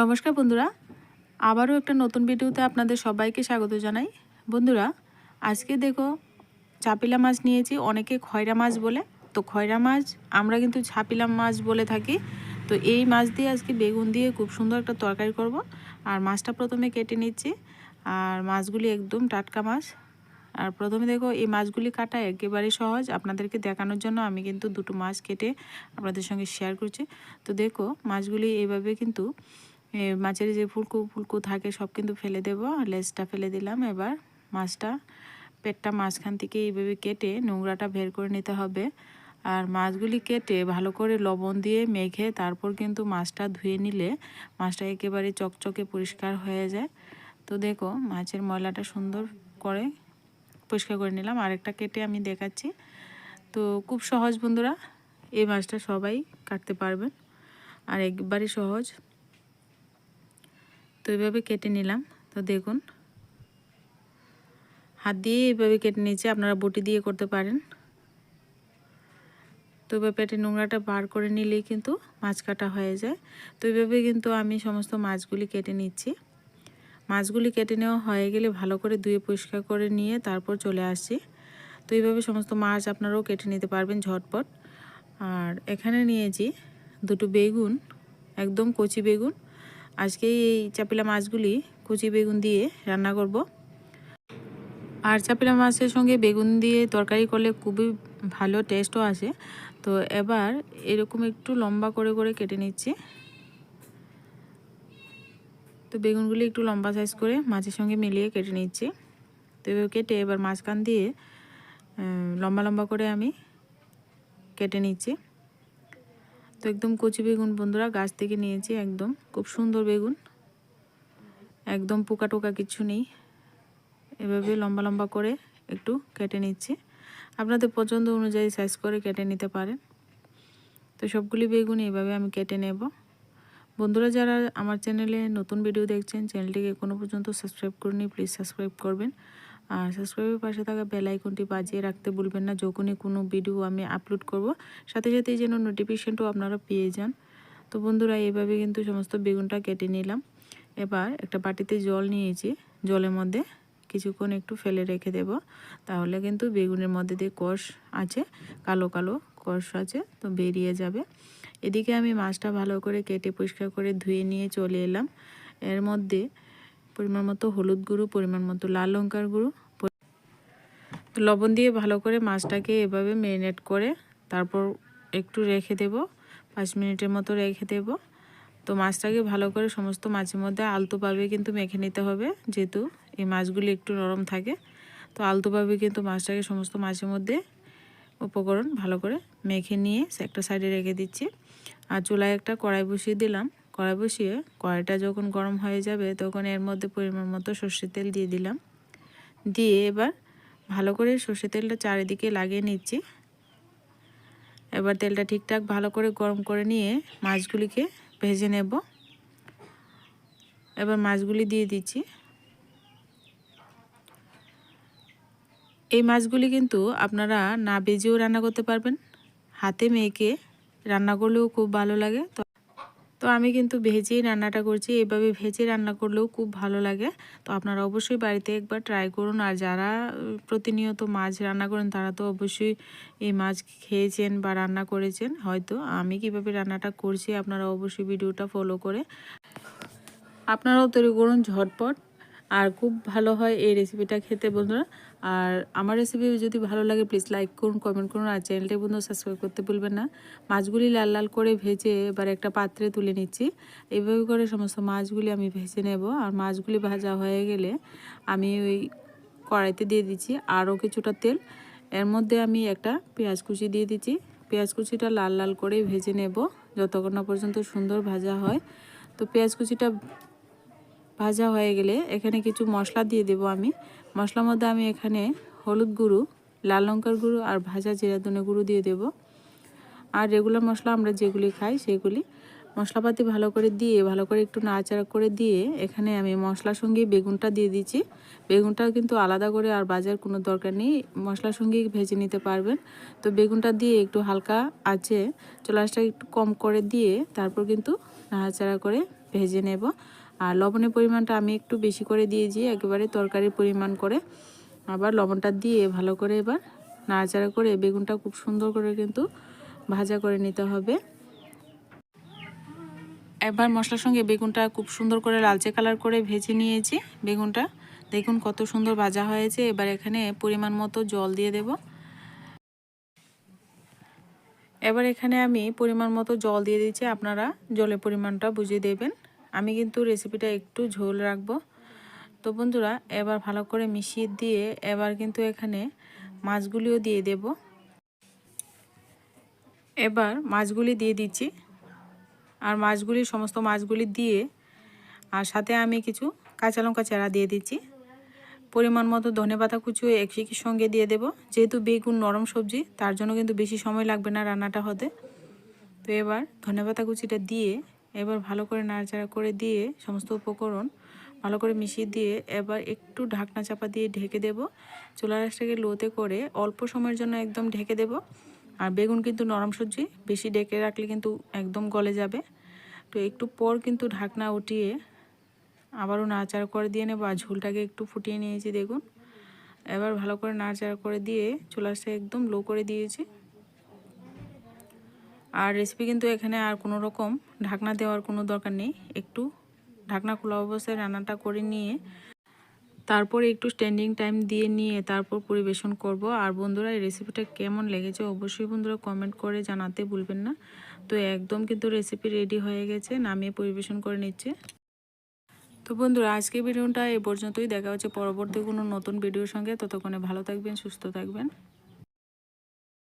নমস্কার বন্ধুরা। আবারও একটা নতুন ভিডিওতে আপনাদের সবাইকে স্বাগত জানাই। বন্ধুরা, আজকে দেখো চাপিলা মাছ নিয়েছি, অনেকে খয়রা মাছ বলে। তো খয়রা মাছ আমরা কিন্তু ছাপিলা মাছ বলে থাকি। তো এই মাছ দিয়ে আজকে বেগুন দিয়ে খুব সুন্দর একটা তরকারি করব। আর মাছটা প্রথমে কেটে নিচ্ছি। আর মাছগুলি একদম টাটকা মাছ। আর প্রথমে দেখো, এই মাছগুলি কাটা একেবারে সহজ। আপনাদেরকে দেখানোর জন্য আমি কিন্তু দুটো মাছ কেটে আপনাদের সঙ্গে শেয়ার করছি। তো দেখো, মাছগুলি এইভাবে কিন্তু মাছের যে ফুলকু ফুলকু থাকে, সব কিন্তু ফেলে দেব। লেজটা ফেলে দিলাম এবার মাছটা। পেটটা মাঝখান থেকে এইভাবে কেটে নোংরাটা বের করে নিতে হবে। আর মাছগুলি কেটে ভালো করে লবণ দিয়ে মেখে তারপর কিন্তু মাছটা ধুয়ে নিলে মাছটা একেবারে চকচকে পরিষ্কার হয়ে যায়। তো দেখো, মাছের ময়লাটা সুন্দর করে পরিষ্কার করে নিলাম। আরেকটা কেটে আমি দেখাচ্ছি। তো খুব সহজ বন্ধুরা, এই মাছটা সবাই কাটতে পারবেন। আর একবারই সহজ। তো এইভাবে কেটে নিলাম। তো দেখুন, হাত দিয়ে এইভাবে কেটে নিয়েছি, আপনারা বটি দিয়ে করতে পারেন। তো এবার পেটে নোংরাটা বার করে নিলেই কিন্তু মাছ কাটা হয়ে যায়। তো এইভাবে কিন্তু আমি সমস্ত মাছগুলি কেটে নিচ্ছি। মাছগুলি কেটে নেওয়া হয়ে গেলে ভালো করে ধুয়ে পরিষ্কার করে নিয়ে তারপর চলে আসছি। তো এইভাবে সমস্ত মাছ আপনারাও কেটে নিতে পারবেন ঝটপট। আর এখানে নিয়েছি দুটো বেগুন, একদম কচি বেগুন আজকে এই চাপিলা মাছগুলি কুচি বেগুন দিয়ে রান্না করব। আর চাপিলা মাছের সঙ্গে বেগুন দিয়ে তরকারি করলে খুবই ভালো টেস্টও আসে। তো এবার এরকম একটু লম্বা করে করে কেটে নিচ্ছি। তো বেগুনগুলি একটু লম্বা সাইজ করে মাছের সঙ্গে মিলিয়ে কেটে নিচ্ছি। তো এবার কেটে এবার মাঝখান দিয়ে লম্বা লম্বা করে আমি কেটে নিচ্ছি। তো একদম কচি বেগুন বন্ধুরা গাছ থেকে নিয়েছি একদম। খুব সুন্দর বেগুন। একদম পোকা টোকা কিছু নেই। এভাবে লম্বা লম্বা করে একটু কেটে নিচ্ছি। আপনাদের পছন্দ অনুযায়ী সাইজ করে কেটে নিতে পারেন। তো সবগুলি বেগুন এইভাবে আমি কেটে নেব। বন্ধুরা, যারা আমার চ্যানেলে নতুন ভিডিও দেখছেন চ্যানেলটিকে কোনো পর্যন্ত সাবস্ক্রাইব করেনি প্লিজ সাবস্ক্রাইব করবেন। আর সাবস্ক্রাইবের পাশে থাকা বেল আইকনটি বাজিয়ে রাখতে ভুলবেন না। যখনই কোনো ভিডিও আমি আপলোড করব, সাথে সাথেই যেন নোটিফিকেশানটাও আপনারা পেয়ে যান। তো বন্ধুরা এইভাবে কিন্তু সমস্ত বেগুনটা কেটে নিলাম। এবার একটা বাটিতে জল নিয়েছি। জলের মধ্যে কিছুক্ষণ একটু ফেলে রেখে দেব। তাহলে কিন্তু বেগুনের মধ্যে দিয়ে কষ আছে, কালো কালো কষ আছে, তো বেরিয়ে যাবে। এদিকে আমি মাছটা ভালো করে কেটে পরিষ্কার করে ধুয়ে নিয়ে চলে এলাম। এর মধ্যে পরিমাণ মতো হলুদ গুঁড়ো, পরিমাণ মতো লাল লঙ্কার গুঁড়ো লবণ দিয়ে ভালো করে মাছটাকে এভাবে ম্যারিনেট করে তারপর একটু রেখে দেব, পাঁচ মিনিটের মতো রেখে দেব। তো মাছটাকে ভালো করে সমস্ত মাছের মধ্যে আলতোভাবে কিন্তু মেখে নিতে হবে, যেহেতু এই মাছগুলি একটু নরম থাকে। তো আলতোভাবে কিন্তু মাছটাকে সমস্ত মাছের মধ্যে উপকরণ ভালো করে মেখে নিয়ে একটা সাইডে রেখে দিচ্ছি। আর চুলায় একটা কড়াই বসিয়ে দিলাম। কড়াই বসিয়ে কড়াইটা যখন গরম হয়ে যাবে তখন এর মধ্যে পরিমাণ মতো সর্ষের তেল দিয়ে দিলাম। দিয়ে এবার ভালো করে সর্ষের তেলটা চারিদিকে লাগিয়ে নিচ্ছি। এবার তেলটা ঠিকঠাক ভালো করে গরম করে নিয়ে মাছগুলিকে ভেজে নেব। এবার মাছগুলি দিয়ে দিচ্ছি। এই মাছগুলি কিন্তু আপনারা না বেজেও রান্না করতে পারবেন। হাতে মেখে রান্না করলেও খুব ভালো লাগে। তো আমি কিন্তু ভেজেই রান্নাটা করছি। এভাবে ভেজে রান্না করলেও খুব ভালো লাগে। তো আপনারা অবশ্যই বাড়িতে একবার ট্রাই করুন। আর যারা প্রতিনিয়ত মাছ রান্না করেন, তারা তো অবশ্যই এই মাছ খেয়েছেন বা রান্না করেছেন। হয়তো আমি কীভাবে রান্নাটা করছি, আপনারা অবশ্যই ভিডিওটা ফলো করে। আপনারাও তৈরি করুন ঝটপট। আর খুব ভালো হয় এই রেসিপিটা খেতে বন্ধুরা। আর আমার রেসিপি যদি ভালো লাগে প্লিজ লাইক করুন কমেন্ট করুন, আর চ্যানেলটি বন্ধু সাবস্ক্রাইব করতে ভুলবেন না। মাছগুলি লাল লাল করে ভেজে এবার একটা পাত্রে তুলে নিচ্ছি। এইভাবে করে সমস্ত মাছগুলি আমি ভেজে নেব। আর মাছগুলি ভাজা হয়ে গেলে আমি ওই কড়াইতে দিয়ে দিচ্ছি আরও কিছুটা তেল। এর মধ্যে আমি একটা পেঁয়াজ কুচি দিয়ে দিচ্ছি। পেঁয়াজ কুচিটা লাল লাল করে ভেজে নেব। যতক্ষণ না পর্যন্ত সুন্দর ভাজা হয়। তো পেঁয়াজ কুচিটা ভাজা হয়ে গেলে এখানে কিছু মশলা দিয়ে দেব আমি। মশলার মধ্যে আমি এখানে হলুদ গুঁড়ো, লাল লঙ্কার গুঁড়ো আর ভাজা জিরা ধনে গুঁড়ো দিয়ে দেব। আর রেগুলার মশলা আমরা যেগুলি খাই সেগুলি মশলাপাতি ভালো করে দিয়ে, ভালো করে একটু নাড়াচাড়া করে দিয়ে এখানে আমি মশলার সঙ্গে বেগুনটা দিয়ে দিচ্ছি। বেগুনটা কিন্তু আলাদা করে আর বাজার কোনো দরকার নেই, মশলার সঙ্গেই ভেজে নিতে পারবেন। তো বেগুনটা দিয়ে একটু হালকা আছে চলাশটা একটু কম করে দিয়ে তারপর কিন্তু নাড়াচাড়া করে ভেজে নেব। আর লবণের পরিমাণটা আমি একটু বেশি করে দিয়েছি, একেবারে তরকারির পরিমাণ করে। আবার লবণটা দিয়ে ভালো করে এবার নাড়াচাড়া করে বেগুনটা খুব সুন্দর করে কিন্তু ভাজা করে নিতে হবে। এবার মশলার সঙ্গে বেগুনটা খুব সুন্দর করে লালচে কালার করে ভেজে নিয়েছি বেগুনটা। দেখুন কত সুন্দর ভাজা হয়েছে, এবার এখানে পরিমাণ মতো জল দিয়ে দেব। এবার এখানে আমি পরিমাণ মতো জল দিয়ে দিচ্ছি আপনারা জলের পরিমাণটা বুঝিয়ে দেবেন। আমি কিন্তু রেসিপিটা একটু ঝোল রাখব। তো বন্ধুরা, এবার ভালো করে মিশিয়ে দিয়ে এবার কিন্তু এখানে মাছগুলিও দিয়ে দেব। এবার মাছগুলি দিয়ে দিচ্ছি। আর মাছগুলি, সমস্ত মাছগুলি দিয়ে, আর সাথে আমি কিছু কাঁচা লঙ্কা চারা দিয়ে দিচ্ছি। পরিমাণ মতো ধনে পাতা কুচু একই সঙ্গে দিয়ে দেব। যেহেতু বেগুন নরম সবজি, তার জন্য কিন্তু বেশি সময় লাগবে না রান্নাটা হতে। তো এবার ধনে পাতা কুচিটা দিয়ে এবার ভালো করে নাড়াচাড়া করে দিয়ে সমস্ত উপকরণ ভালো করে মিশিয়ে দিয়ে এবার একটু ঢাকনা চাপা দিয়ে ঢেকে দেব। চুলা রাসটাকে লোতে করে অল্প সময়ের জন্য একদম ঢেকে দেব। আর বেগুন কিন্তু নরম সবজি, বেশি ডেকে রাখলে কিন্তু একদম গলে যাবে। তো একটু পর কিন্তু ঢাকনা উঠিয়ে আবারও নাড়াচাড়া করে দিয়ে নেব আর ঝোলটাকে একটু ফুটিয়ে নিয়েছি দেখুন। এবার ভালো করে নাড়াচাড়া করে দিয়ে চুলাসটা একদম লো করে দিয়েছি। আর রেসিপি কিন্তু এখানে আর কোনো রকম ঢাকনা দেওয়ার কোনো দরকার নেই। একটু ঢাকনা খোলা অবস্থায় রান্নাটা করে নিয়ে তারপর একটু স্ট্যান্ডিং টাইম দিয়ে নিয়ে তারপর পরিবেশন করব। আর বন্ধুরা, এই রেসিপিটা কেমন লেগেছে অবশ্যই বন্ধুরা কমেন্ট করে জানাতে ভুলবেন না। তো একদম কিন্তু রেসিপি রেডি হয়ে গেছে, নামিয়ে পরিবেশন করে নিচ্ছে। তো বন্ধুরা, আজকে ভিডিওটা এ পর্যন্তই। দেখা হচ্ছে পরবর্তী কোনো নতুন ভিডিওর সঙ্গে। ততক্ষণে ভালো থাকবেন, সুস্থ থাকবেন।